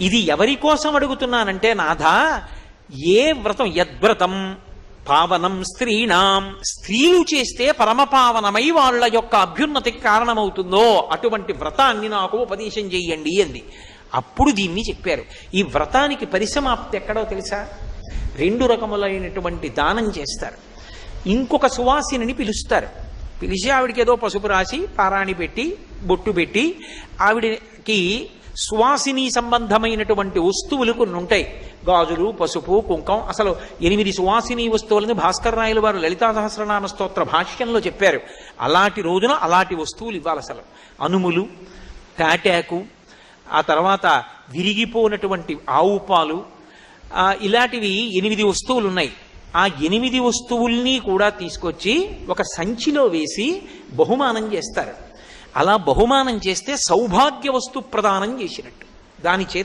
ఇది ఎవరి కోసం అడుగుతున్నానంటే నాథ ఏ వ్రతం యద్వ్రతం? పావనం స్త్రీణాం. స్త్రీలు చేస్తే పరమపావనమై వాళ్ళ యొక్క అభ్యున్నతికి కారణమవుతుందో అటువంటి వ్రతాన్ని నాకు ఉపదేశం చేయండి అంది. అప్పుడు దీన్ని చెప్పారు. ఈ వ్రతానికి పరిసమాప్తి ఎక్కడో తెలుసా? రెండు రకములైనటువంటి దానం చేస్తారు. ఇంకొక సువాసిని పిలుస్తారు. పిలిచి ఆవిడకి ఏదో పసుపు రాసి పారాణి పెట్టి బొట్టు పెట్టి ఆవిడకి సువాసిని సంబంధమైనటువంటి వస్తువులు కొన్ని ఉంటాయి. గాజులు పసుపు కుంకం. అసలు ఎనిమిది సువాసిని వస్తువులని భాస్కర్ రాయలు వారు లలితా సహస్రనామ స్తోత్ర భాష్యంలో చెప్పారు. అలాంటి రోజున అలాంటి వస్తువులు ఇవ్వాలి అసలు. అనుములు తాటాకు ఆ తర్వాత విరిగిపోయినటువంటి ఆవు పాలు ఇలాంటివి ఎనిమిది వస్తువులు ఉన్నాయి. ఆ ఎనిమిది వస్తువుల్ని కూడా తీసుకొచ్చి ఒక సంచిలో వేసి బహుమానం చేస్తారు. అలా బహుమానం చేస్తే సౌభాగ్య వస్తు ప్రదానం చేసినట్టు. దాని చేత